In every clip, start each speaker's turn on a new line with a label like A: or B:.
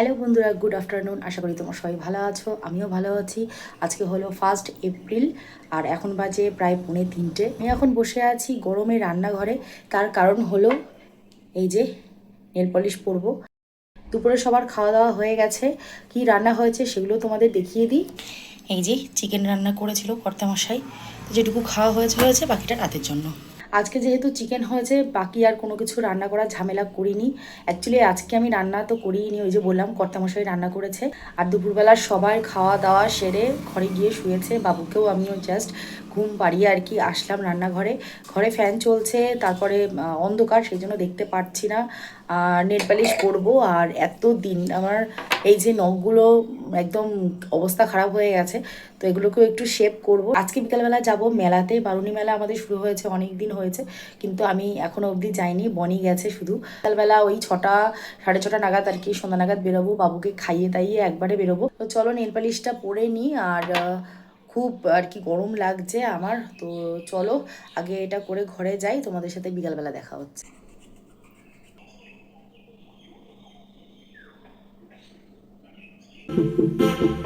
A: Hello বন্ধুরা, good afternoon. আশা করি তোমার সবাই ভালো আছো, আমিও ভালো আছি। আজকে হলো ফার্স্ট এপ্রিল আর এখন বাজে প্রায় পৌনে তিনটে। আমি এখন বসে আছি গরমে রান্নাঘরে, তার কারণ হলো এই যে নেল পলিশ পরবো। দুপুরে সবার খাওয়া দাওয়া হয়ে গেছে, কি রান্না হয়েছে সেগুলো তোমাদের দেখিয়ে দিই। এই যে চিকেন রান্না করেছিল কর্তামশাই, যেটুকু খাওয়া হয়েছে হয়েছে, বাকিটা রাতের জন্য। আজকে যেহেতু চিকেন হয়েছে, বাকি আর কোনো কিছু রান্না করার ঝামেলা করিনি। অ্যাকচুয়ালি আজকে আমি রান্না তো করিনি ওই যে বললাম, কর্তামশাই রান্না করেছে। আর দুপুরবেলা সবাই খাওয়া দাওয়া সেরে ঘরে গিয়ে শুয়েছে, বাবুকেও আমিও জাস্ট ঘুম পাড়িয়ে আর কি আসলাম রান্নাঘরে। ঘরে ফ্যান চলছে, তারপরে অন্ধকার, সেই জন্য দেখতে পাচ্ছি না। আর নেট পালিশ করব, আর এত দিন আমার এই যে নখগুলো একদম অবস্থা খারাপ হয়ে গেছে, তো এগুলোকেও একটু শেপ করব। আজকে বিকালবেলা যাব মেলাতে, বারুণী মেলা আমাদের শুরু হয়েছে, অনেক দিন হয়েছে, কিন্তু আমি এখনও অবধি যাইনি, বনি গেছে শুধু। বিকালবেলা ওই ছটা, সাড়ে ছটা নাগাদ আর কি সন্ধ্যা নাগাদ বেরোবো, বাবুকে খাইয়ে তাইয়ে একবারে বেরোবো। তো চলো নেল পালিশটা পরে নিই, আর খুব আর কি গরম লাগছে আমার। তো চলো, আগে এটা করে ঘরে যাই, তোমাদের সাথে বিকালবেলা দেখা হচ্ছে।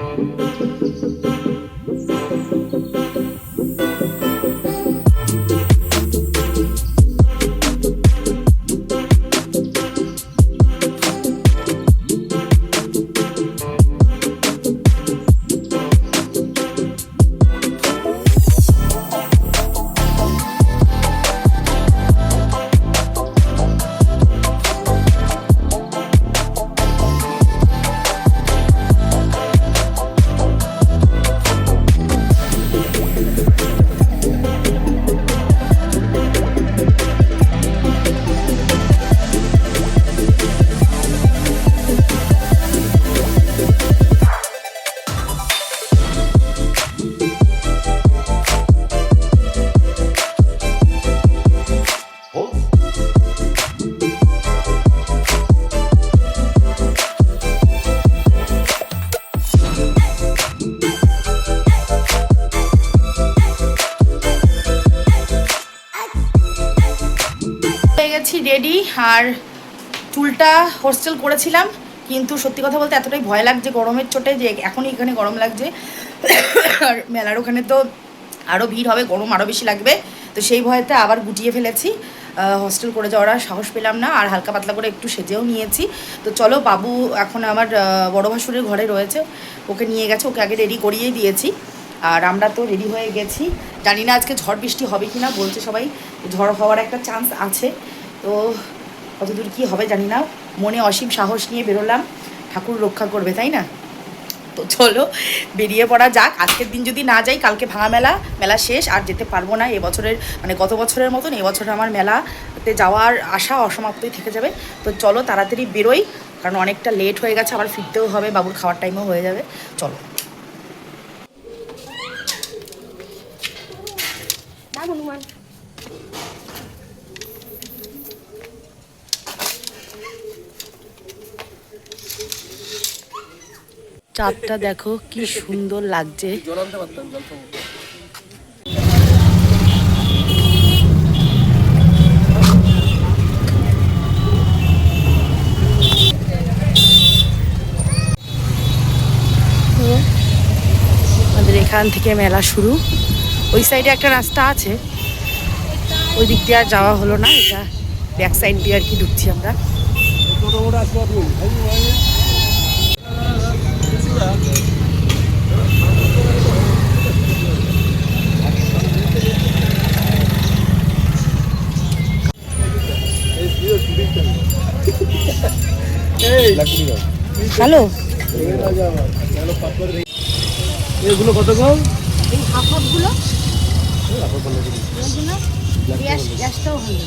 A: হয়ে আর চুলটা হোস্টেল করেছিলাম, কিন্তু সত্যি কথা বলতে এতটাই ভয় লাগছে গরমের চোটে যে এখনই এখানে গরম লাগছে। আর মেলার ওখানে তো আরও ভিড় হবে, গরম আরও বেশি লাগবে, তো সেই ভয়তে আবার গুটিয়ে ফেলেছি। হোস্টেল করে যাওয়ার সাহস পেলাম না, আর হালকা পাতলা করে একটু সেজেও নিয়েছি। তো চলো, বাবু এখন আমার বড় ভাসুরের ঘরে রয়েছে, ওকে নিয়ে গেছে, ওকে আগে রেডি করিয়ে দিয়েছি। আর আমরা তো রেডি হয়ে গেছি। জানি না আজকে ঝড় বৃষ্টি হবে কি না বলছে সবাই, ঝড় হওয়ার একটা চান্স আছে। তো কতদূর কী হবে জানি না। মনে অসীম সাহস নিয়ে বেরোলাম। ঠাকুর রক্ষা করবে, তাই না? তো চলো, বেরিয়ে পড়া যাক। আজকের দিন যদি না যাই, কালকে ভাঙা মেলা মেলা শেষ, আর যেতে পারব না। এবছরের মানে গত বছরের মতন এবছর আমার মেলাতে যাওয়ার আশা অসমাপ্তই থেকে যাবে। তো চলো, তাড়াতাড়ি বেরোই, কারণ অনেকটা লেট হয়ে গেছে, আবার ফিরতেও হবে, বাবুর খাওয়ার টাইমও হয়ে যাবে। চলো। চাঁদটা দেখো কি সুন্দর লাগছে। আমাদের এখান থেকে মেলা শুরু। ওই সাইডে একটা রাস্তা আছে। ওই দিক দিয়ে আর যাওয়া হলো না এটা ব্যাক সাইড দিয়ে আর কি ঢুকছি আমরা। হ্যালো।
B: এগুলো কত কম
C: এই হাফ হাফগুলো গ্যাস গ্যাসটাও ভালো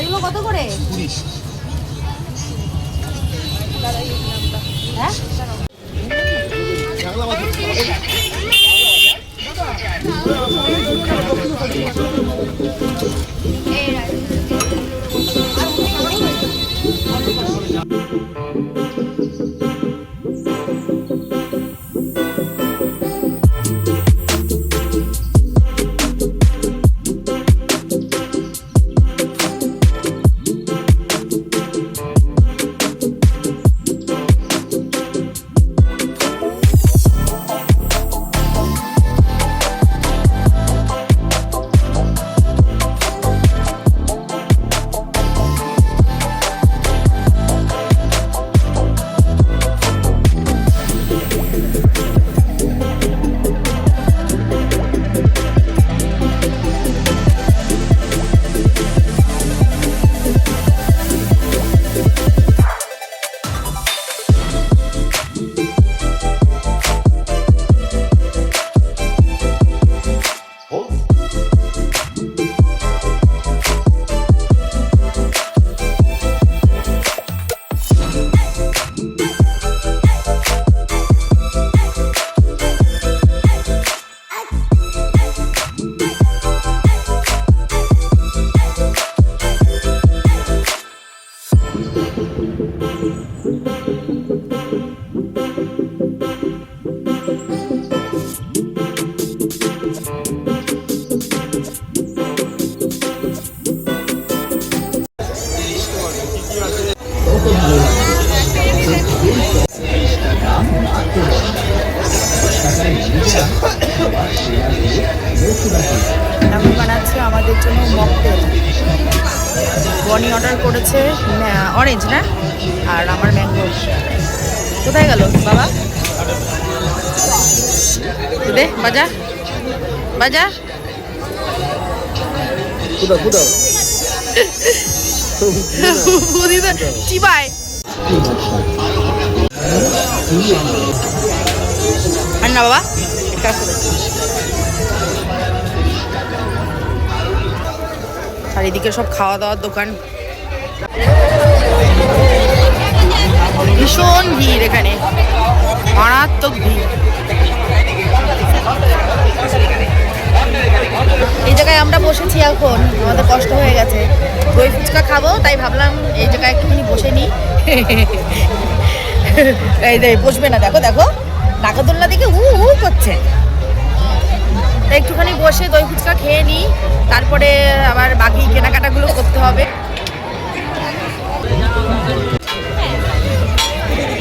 C: এগুলো কত করে? হ্যাঁ?
A: বনি অর্ডার করেছে অরেঞ্জ না? আর আমার ম্যাঙ্গো কোথায় গেল বাবা? দে বাজা। বাজা। আর না বাবা আর এদিকে সব খাওয়া দাওয়ার দোকান। ভীষণ ভিড় এখানে। মারাত্মক ভিড়। এই জায়গায় আমরা বসেছি এখন, আমাদের কষ্ট হয়ে গেছে। দই ফুচকা খাব, তাই ভাবলাম এই জায়গায় একটুখানি বসে নিই। এই বসবে না, দেখো দেখো। নাকাদোল্লা দিকে হু হু করছে। তাই একটুখানি বসে দই ফুচকা খেয়ে নিই, তারপরে আবার বাকি কেনাকাটাগুলো করতে হবে।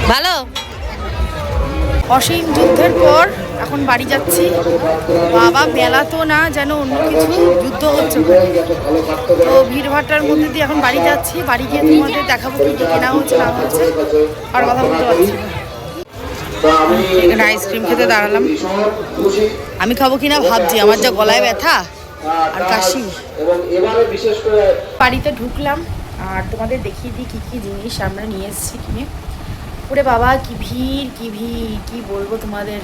A: ভালো? অসীম যুদ্ধের পর এখন বাড়ি যাচ্ছি। বাবা মেলা তো না, যেন অন্য কিছু যুদ্ধ হচ্ছে। তো ভিড়ভাট্টার মধ্যে দিয়ে এখন বাড়ি যাচ্ছি। বাড়ি গিয়ে তোমাদের দেখাবো কি কেনা হচ্ছে, না হচ্ছে, আর কথা বলতে পারছি না। এখানে আইসক্রিম খেতে দাঁড়ালাম। আমি খাব কিনা ভাবছি আমার যা গলায় ব্যথা আর কাশি।
D: এবং এবারে বিশেষ করে
A: বাড়িতে ঢুকলাম আর তোমাদের দেখিয়ে দিই কী কী জিনিস আমরা নিয়ে এসেছি কিনে। ওরে বাবা কি ভিড় কি ভিড় কি বলব তোমাদের?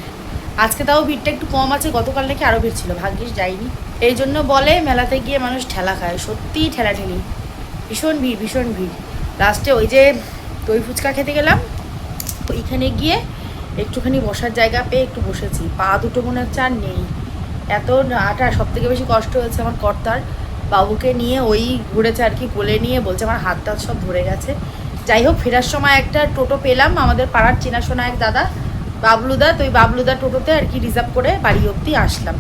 A: আজকে তাও ভিড়টা একটু কম আছে গতকাল নাকি আরও ভিড় ছিল ভাগ্যিস যাইনি। এই জন্য বলে মেলাতে গিয়ে মানুষ ঠেলা খায় সত্যিই ঠেলা ঠেলি ভীষণ ভিড় ভীষণ ভিড়। লাস্টে ওই যে দই ফুচকা খেতে গেলাম ওইখানে গিয়ে একটুখানি বসার জায়গা পেয়ে একটু বসেছি। পা দুটো মনে হচ্ছে আর নেই। এত আটা সব থেকে বেশি কষ্ট হয়েছে আমার কর্তার। বাবুকে নিয়ে ওই ঘুরেছে আর কি, কোলে নিয়ে বলছে আমার হাত টাত সব ধরে গেছে। যাই হোক, ফেরার সময় একটা টোটো পেলাম, আমাদের পাড়ার চেনাশোনা এক দাদা, বাবলুদা। তো ওই বাবলুদা টোটোতে আর কি রিজার্ভ করে বাড়ি অবধি আসলাম।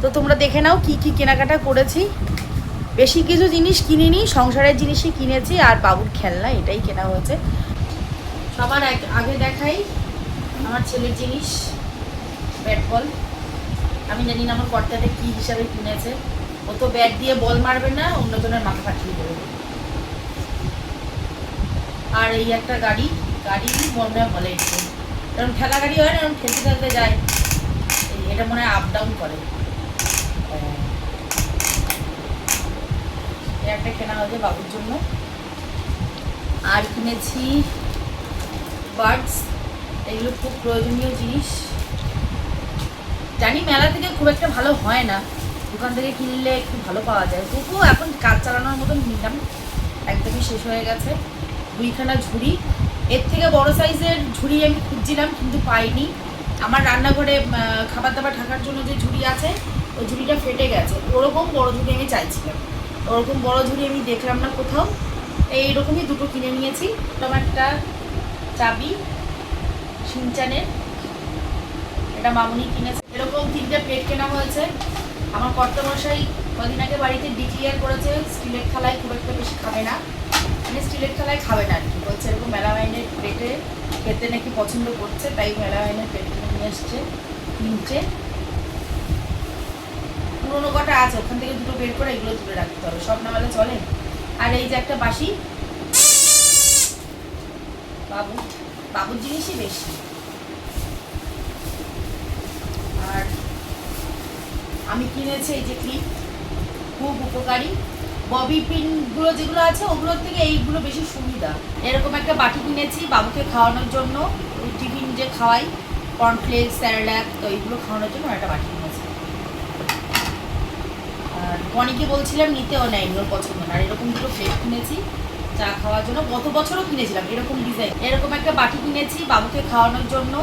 A: তো তোমরা দেখে নাও কি কি কেনাকাটা করেছি। বেশি কিছু জিনিস কিনিনি, সংসারের জিনিসই কিনেছি, আর বাবুর খেলনা এটাই কেনা হয়েছে। সবার আগে দেখাই। আমার ছেলের জিনিস, ব্যাট বল। আমি জানি না আমার কর্তাটা কি হিসাবে কিনেছে। ও তো ব্যাট দিয়ে বল মারবে না, অন্যজনের মাথা ফাটিয়ে দেবে। আর এই একটা গাড়ি গাড়ি মনে হয় বলে এরকম ঠেলা গাড়ি হয় না, এরকম ঠেলতে ঠেলতে যায়। এটা মনে হয় আপ ডাউন করে। হ্যাঁ। একটা কেনা হয়েছে বাবুর জন্য। আর কিনেছি বার্ডস এগুলো খুব প্রয়োজনীয় জিনিস। জানি মেলা থেকে খুব একটা ভালো হয় না। দোকান থেকে কিনলে একটু ভালো পাওয়া যায়। তবুও এখন কাজ চালানোর মতন নিলাম। একদমই শেষ হয়ে গেছে। দুইখানা ঝুড়ি। এর থেকে বড় সাইজের ঝুড়ি আমি খুঁজছিলাম কিন্তু পাইনি। আমার রান্নাঘরে খাবার দাবার ঢাকার জন্য যে ঝুড়ি আছে, ওই ঝুড়িটা ফেটে গেছে। ওরকম বড় ঝুড়ি আমি চাইছিলাম। ওরকম বড় ঝুড়ি আমি দেখলাম না কোথাও। এইরকমই দুটো কিনে নিয়েছি। একটা চাবি সিনচানের। এটা মামুনি কিনেছে। এরকম তিনটে প্লেট কেনা হয়েছে। আমার কর্তমশাই কদিন আগে বাড়িতে ডিক্লিয়ার করেছে, স্টিলের থালায় খুব একটা বেশি খাবে না। মানে স্টিলের থালায় খাবে না আর কি বলছে এরকম মেলামাইনের প্লেটে খেতে নাকি পছন্দ করছে, তাই মেলামাইনের প্লেট কিনে নিয়ে এসছে তিনটে পুরোনো কটা আছে, ওখান থেকে দুটো বের করে এগুলো তুলে রাখতে হবে। সব না চলে। আর এই যে একটা বাসি বাবু। বাবুর জিনিসই বেশি। আর আমি কিনেছি এই যে ক্লিপ খুব উপকারী। ববি পিনগুলো যেগুলো আছে, ওগুলোর থেকে এইগুলো বেশি সুবিধা। এরকম একটা বাটি কিনেছি বাবুকে খাওয়ানোর জন্য। ওই টিফিন যে খাওয়াই কর্নফ্লেক্স স্যারডাক তো এইগুলো খাওয়ানোর জন্য একটা বাটি কিনেছি। আর বনিকে বলছিলাম, নিতেও নেয়নি, ওর পছন্দ না। আর এরকম দুটো কিনেছি। চা খাওয়ার জন্য গত বছরও কিনেছিলাম, এরকম ডিজাইন এরকম একটা বাটি কিনেছি বাবুকে খাওয়ানোর জন্য।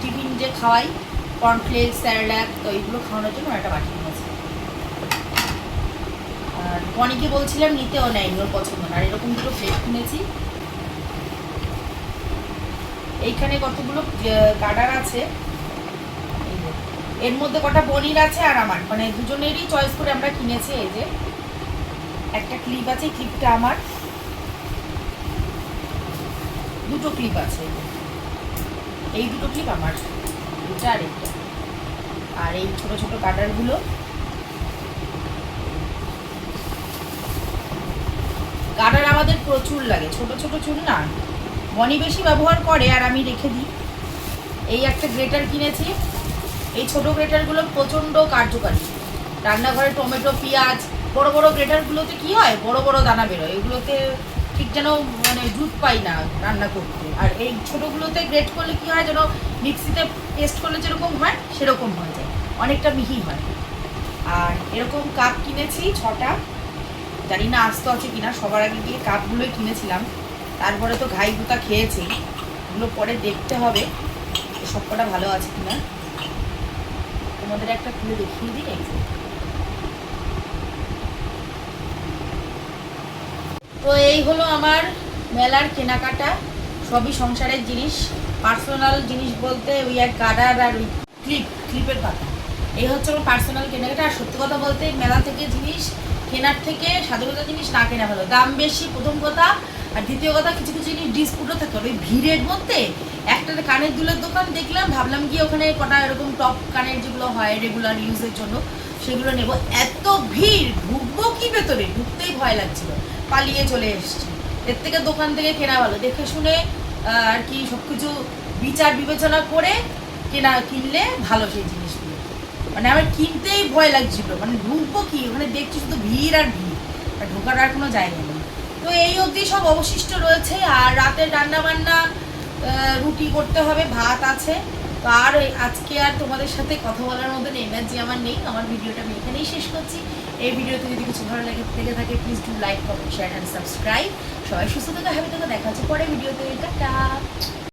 A: টিফিন যে খাওয়াই কর্নফ্লেক্স স্যারডাক তো এইগুলো খাওয়ানোর জন্য একটা বাটি কিনেছি। আর বনিকে বলছিলাম নিতেও নেয়নি ওর পছন্দ না, আর এরকম দুটো প্লেট কিনেছি। এইখানে কতগুলো গার্ডার আছে এর মধ্যে কটা বনির আছে আর আমার। মানে দুজনেরই চয়েস করে আমরা কিনেছি, এই যে। একটা ক্লিপ আছে ক্লিপটা আমার। দুটো ক্লিপ আছে। এই দুটো ক্লিপ আমার। দুটা আর এইটা আর এই ছোটো ছোটো কাটারগুলো কাটার আমাদের প্রচুর লাগে। ছোট ছোট চুল না। বনি বেশি ব্যবহার করে আর আমি রেখে দিই। এই একটা গ্রেটার কিনেছি। এই ছোট গ্রেটারগুলো প্রচণ্ড কার্যকারী। রান্নাঘরে টমেটো, পেঁয়াজ, বড় বড় গ্রেটারগুলোতে কি হয়? বড় বড় দানা বেরোয়। এগুলোতে ঠিক যেন মানে জুত পাই না রান্না করতে। আর এই ছোটোগুলোতে গ্রেট করলে কি হয় যেন মিক্সিতে পেস্ট করলে যেরকম হয়, সেরকম হয়ে যায়। অনেকটা মিহি হয়। আর এরকম কাপ কিনেছি ছটা। জানি না আসতে আছে কিনা, সবার আগে গিয়ে কাপগুলোই কিনেছিলাম। তারপরে তো ঘাই গুতা খেয়েছি। এগুলো পরে দেখতে হবে সব কটা ভালো আছে কিনা। তোমাদের একটা খুলে দেখিয়ে দিই এই যে। তো এই হলো আমার মেলার কেনাকাটা। সবই সংসারের জিনিস। পার্সোনাল জিনিস বলতে ওই এক গার্ডার আর ওই ক্লিপ ক্লিপের পাতা। এই হচ্ছে আমার পার্সোনাল কেনাকাটা। আর সত্যি কথা বলতে মেলা থেকে জিনিস কেনার থেকে সাধারণত জিনিস না কেনা ভালো। দাম বেশি প্রথম কথা। আর দ্বিতীয় কথা, কিছু কিছু জিনিস ডিসপুটও থাকে। ওই ভিড়ের মধ্যে একটা কানের দুলের দোকান দেখলাম, ভাবলাম গিয়ে ওখানে কটা এরকম টপ কানের যেগুলো হয় রেগুলার ইউজের জন্য, সেগুলো নেব। এত ভিড়! ঢুকবো কি ভেতরে? ঢুকতেই ভয় লাগছিল। পালিয়ে চলে এসেছি। এর থেকে দোকান থেকে কেনা ভালো। দেখে শুনে আর কি সব কিছু বিচার বিবেচনা করে কেনা, কিনলে ভালো সেই জিনিসগুলো। মানে আমার কিনতেই ভয় লাগছিল। মানে ঢুকবো কি? ওখানে দেখছি শুধু ভিড় আর ভিড়। আর ঢোকার আর কোনো জায়গা নেই। তো এই অবধি সব অবশিষ্ট রয়েছে। আর রাতের রান্না বান্না রুটি করতে হবে, ভাত আছে। তো আর আজকে আর তোমাদের সাথে কথা বলার মতন এনার্জি আমার নেই। আমার ভিডিওটা আমি এখানেই শেষ করছি। এই ভিডিওতে যদি কিছু ভালো লাগে থেকে থাকে please do like comment share and subscribe সবাই সুস্থ থেকে হ্যাপি থেকে, দেখা হচ্ছে পরে ভিডিওতে। টাটা।